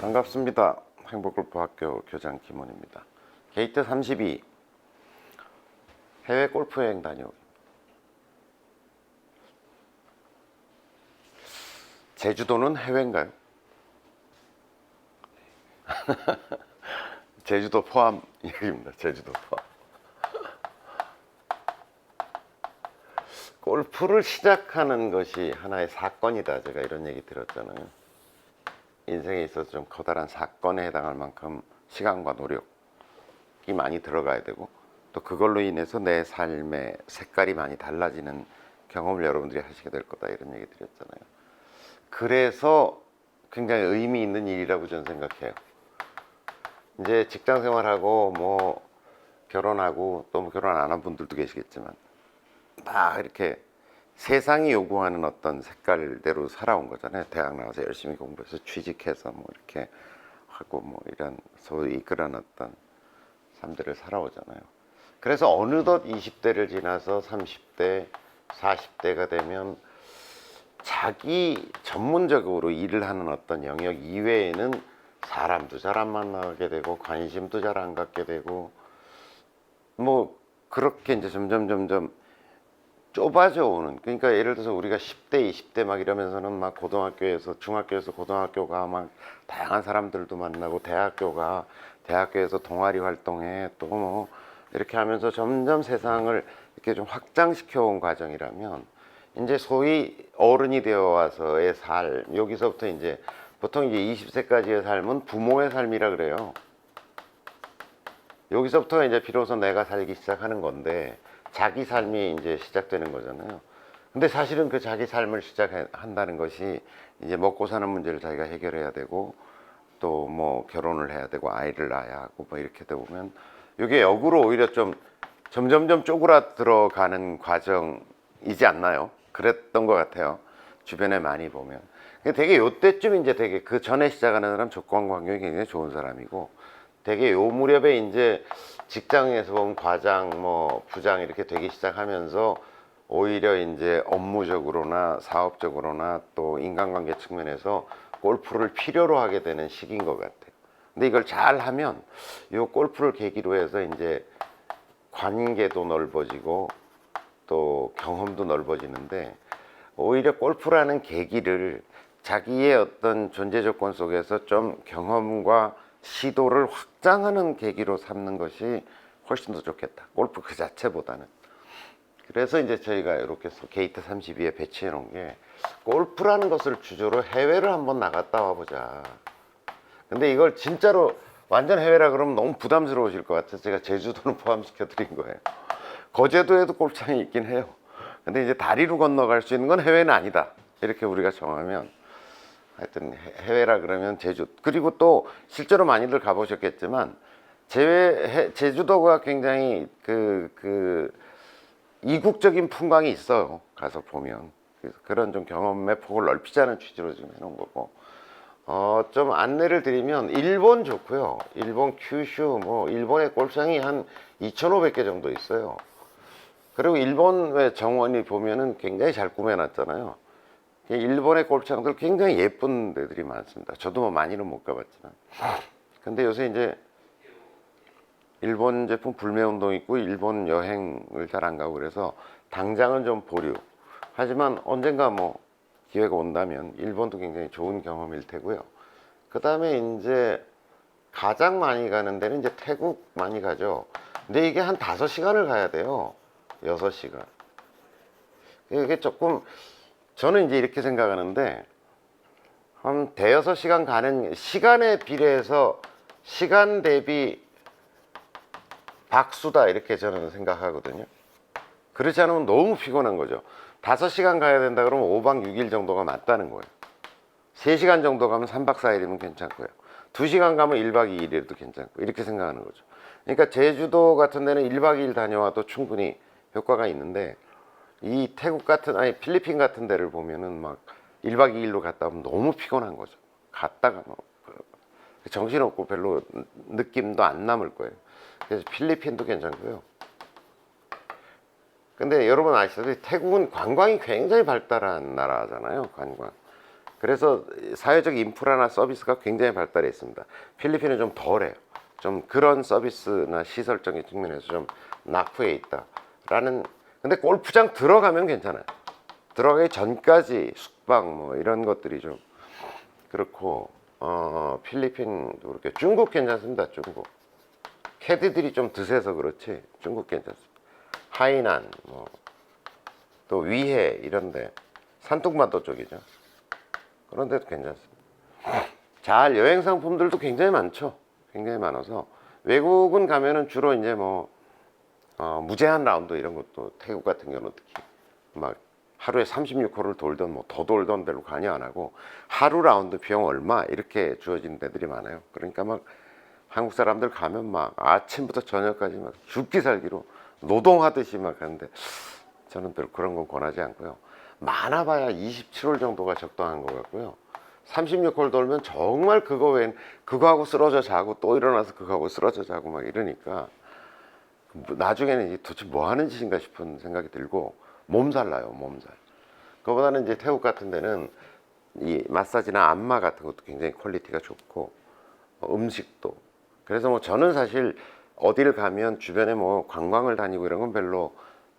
반갑습니다. 행복골프학교 교장 김원입니다. 게이트 32 해외 골프 여행 다녀오기. 제주도는 해외인가요? 제주도 포함 얘기입니다. 제주도 포함. 골프를 시작하는 것이 하나의 사건이다. 제가 이런 얘기 들었잖아요. 인생에 있어서 좀 커다란 사건에 해당할 만큼 시간과 노력이 많이 들어가야 되고 또 그걸로 인해서 내 삶의 색깔이 많이 달라지는 경험을 여러분들이 하시게 될 거다 이런 얘기 드렸잖아요. 그래서 굉장히 의미 있는 일이라고 저는 생각해요. 이제 직장 생활하고 뭐 결혼하고 또뭐 결혼 안 한 분들도 계시겠지만 다 이렇게 세상이 요구하는 어떤 색깔대로 살아온 거잖아요. 대학 나와서 열심히 공부해서 취직해서 뭐 이렇게 하고 뭐 이런 소위 이끌어놨던 삶들을 살아오잖아요. 그래서 어느덧 20대를 지나서 30대, 40대가 되면 자기 전문적으로 일을 하는 어떤 영역 이외에는 사람도 잘 안 만나게 되고 관심도 잘 안 갖게 되고 뭐 그렇게 이제 점점 점점 좁아져 오는 그러니까 예를 들어서 우리가 10대 20대 막 이러면서는 막 고등학교에서 중학교에서 고등학교가 막 다양한 사람들도 만나고 대학교가 대학교에서 동아리 활동해 또뭐 이렇게 하면서 점점 세상을 이렇게 좀 확장시켜 온 과정이라면 이제 소위 어른이 되어 와서의 삶 여기서부터 이제 보통 이제 20세까지의 삶은 부모의 삶이라 그래요. 여기서부터 이제 비로소 내가 살기 시작하는 건데 자기 삶이 이제 시작되는 거잖아요. 근데 사실은 그 자기 삶을 시작한다는 것이 이제 먹고 사는 문제를 자기가 해결해야 되고 또 뭐 결혼을 해야 되고 아이를 낳아야 하고 뭐 이렇게 되다 보면 이게 역으로 오히려 좀 점점점 쪼그라들어 가는 과정이지 않나요? 그랬던 것 같아요. 주변에 많이 보면. 되게 요때쯤 이제 되게 그 전에 시작하는 사람 조건 환경이 굉장히 좋은 사람이고 되게 요 무렵에 이제 직장에서 보면 과장 뭐 부장 이렇게 되기 시작하면서 오히려 이제 업무적으로나 사업적으로나 또 인간관계 측면에서 골프를 필요로 하게 되는 시기인 것 같아요. 근데 이걸 잘 하면 요 골프를 계기로 해서 이제 관계도 넓어지고 또 경험도 넓어지는데 오히려 골프라는 계기를 자기의 어떤 존재 조건 속에서 좀 경험과 시도를 확장하는 계기로 삼는 것이 훨씬 더 좋겠다. 골프 그 자체보다는. 그래서 이제 저희가 이렇게 게이트 32에 배치해 놓은 게 골프라는 것을 주조로 해외를 한번 나갔다 와보자. 근데 이걸 진짜로 완전 해외라 그러면 너무 부담스러우실 것 같아서 제가 제주도는 포함시켜 드린 거예요. 거제도에도 골프장이 있긴 해요. 근데 이제 다리로 건너갈 수 있는 건 해외는 아니다. 이렇게 우리가 정하면 하여튼 해- 해외라 그러면 제주 그리고 또 실제로 많이들 가보셨겠지만 제외 해- 제주도가 굉장히 그 그 이국적인 풍광이 있어요. 가서 보면 그래서 그런 좀 경험의 폭을 넓히자는 취지로 지금 해놓은 거고 어 좀 안내를 드리면 일본 좋고요. 일본 큐슈 뭐 일본의 골프장이 한 2,500개 정도 있어요. 그리고 일본의 정원이 보면은 굉장히 잘 꾸며놨잖아요. 일본의 골프장들 굉장히 예쁜 데들이 많습니다. 저도 뭐 많이는 못 가봤지만. 근데 요새 이제 일본 제품 불매 운동 있고 일본 여행을 잘 안 가고 그래서 당장은 좀 보류. 하지만 언젠가 뭐 기회가 온다면 일본도 굉장히 좋은 경험일 테고요. 그 다음에 이제 가장 많이 가는 데는 이제 태국 많이 가죠. 근데 이게 한 다섯 시간을 가야 돼요. 여섯 시간. 이게 조금 저는 이제 이렇게 생각하는데 한 대여섯 시간 가는 시간에 비례해서 시간 대비 박수다 이렇게 저는 생각하거든요. 그렇지 않으면 너무 피곤한 거죠. 다섯 시간 가야 된다 그러면 5박 6일 정도가 맞다는 거예요. 3시간 정도 가면 3박 4일이면 괜찮고요. 2시간 가면 1박 2일이라도 괜찮고 이렇게 생각하는 거죠. 그러니까 제주도 같은 데는 1박 2일 다녀와도 충분히 효과가 있는데 이 태국 같은 아니 필리핀 같은 데를 보면은 막 1박 2일로 갔다 오면 너무 피곤한 거죠. 갔다가 뭐 정신없고 별로 느낌도 안 남을 거예요. 그래서 필리핀도 괜찮고요. 근데 여러분 아시다시피 태국은 관광이 굉장히 발달한 나라잖아요. 관광. 그래서 사회적 인프라나 서비스가 굉장히 발달해 있습니다. 필리핀은 좀 덜해요. 좀 그런 서비스나 시설적인 측면에서 좀 낙후해 있다라는. 근데 골프장 들어가면 괜찮아요. 들어가기 전까지 숙박 뭐 이런 것들이 좀 그렇고 어 필리핀도 그렇게 중국 괜찮습니다. 중국 캐디들이 좀 드세서 그렇지 중국 괜찮습니다. 하이난 뭐 또 위해 이런데 산둥반도 쪽이죠. 그런 데도 괜찮습니다. 잘 여행 상품들도 굉장히 많죠. 굉장히 많아서 외국은 가면은 주로 이제 뭐 어, 무제한 라운드 이런 것도 태국 같은 경우는 특히 막 하루에 36홀을 돌던 뭐 더 돌던 데로 관여 안 하고 하루 라운드 비용 얼마 이렇게 주어지는 데들이 많아요. 그러니까 막 한국 사람들 가면 막 아침부터 저녁까지 막 죽기 살기로 노동하듯이 막 하는데 저는 별 그런 건 권하지 않고요. 많아봐야 27홀 정도가 적당한 것 같고요. 36홀 돌면 정말 그거 외엔 그거하고 쓰러져 자고 또 일어나서 그거하고 쓰러져 자고 막 이러니까 나중에는 이게 도대체 뭐 하는 짓인가 싶은 생각이 들고 몸살 나요, 몸살. 그거보다는 이제 태국 같은 데는 이 마사지나 안마 같은 것도 굉장히 퀄리티가 좋고 어, 음식도 그래서 뭐 저는 사실 어디를 가면 주변에 뭐 관광을 다니고 이런 건 별로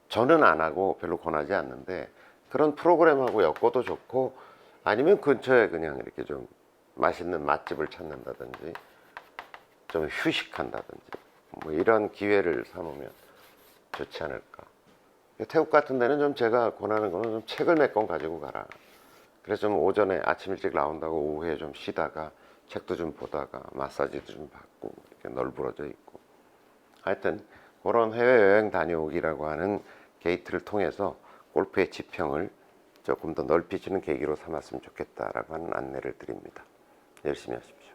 저는 안 하고 별로 권하지 않는데 그런 프로그램하고 엮어도 좋고 아니면 근처에 그냥 이렇게 좀 맛있는 맛집을 찾는다든지 좀 휴식한다든지 뭐 이런 기회를 삼으면 좋지 않을까. 태국 같은 데는 좀 제가 권하는 거는 좀 책을 몇 권 가지고 가라. 그래서 좀 오전에 아침 일찍 나온다고 오후에 좀 쉬다가 책도 좀 보다가 마사지도 좀 받고 이렇게 널브러져 있고 하여튼 그런 해외여행 다녀오기라고 하는 게이트를 통해서 골프의 지평을 조금 더 넓히지는 계기로 삼았으면 좋겠다라고 하는 안내를 드립니다. 열심히 하십시오.